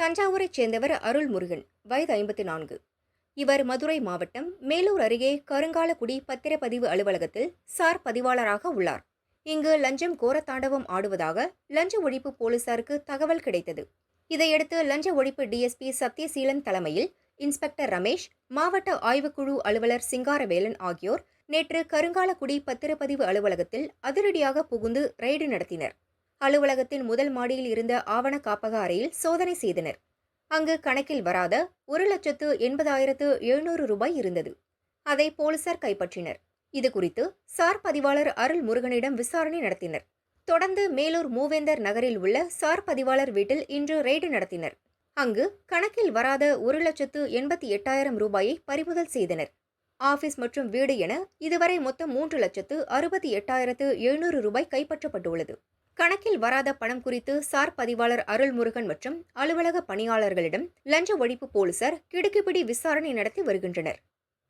தஞ்சாவூரைச் சேர்ந்தவர் அருள்முருகன் வயது ஐம்பத்தி நான்கு இவர் மதுரை மாவட்டம் மேலூர் அருகே கருங்காலக்குடி பத்திரப்பதிவு அலுவலகத்தில் சார் பதிவாளராக உள்ளார். இங்கு லஞ்சம் கோரத்தாண்டவம் ஆடுவதாக லஞ்ச ஒழிப்பு போலீசாருக்கு தகவல் கிடைத்தது. இதையடுத்து லஞ்ச ஒழிப்பு டிஎஸ்பி சத்யசீலன் தலைமையில் இன்ஸ்பெக்டர் ரமேஷ் மாவட்ட ஆய்வுக்குழு அலுவலர் சிங்காரவேலன் ஆகியோர் நேற்று கருங்காலக்குடி பத்திரப்பதிவு அலுவலகத்தில் அதிரடியாக புகுந்து ரெய்டு நடத்தினர். அலுவலகத்தின் முதல் மாடியில் இருந்த ஆவண காப்பக அறையில் சோதனை செய்தனர். அங்கு கணக்கில் வராத ஒரு லட்சத்து எண்பதாயிரத்து எழுநூறு ரூபாய் இருந்தது. அதை போலீசார் கைப்பற்றினர். இதுகுறித்து சார் பதிவாளர் அருள் முருகனிடம் விசாரணை நடத்தினர். தொடர்ந்து மேலூர் மூவேந்தர் நகரில் உள்ள சார் பதிவாளர் வீட்டில் இன்று ரெய்டு நடத்தினர். அங்கு கணக்கில் வராத ஒரு லட்சத்து எண்பத்தி எட்டாயிரம் ரூபாயை பறிமுதல் செய்தனர். ஆபீஸ் மற்றும் வீடு என இதுவரை மொத்தம் மூன்று லட்சத்து அறுபத்தி எட்டாயிரத்து எழுநூறு ரூபாய் கைப்பற்றப்பட்டுள்ளது. கணக்கில் வராத பணம் குறித்து சார் பதிவாளர் அருள்முருகன் மற்றும் அலுவலக பணியாளர்களிடம் லஞ்ச ஒழிப்பு போலீசார் கிடுக்கிப்பிடி விசாரணை நடத்தி வருகின்றனர்.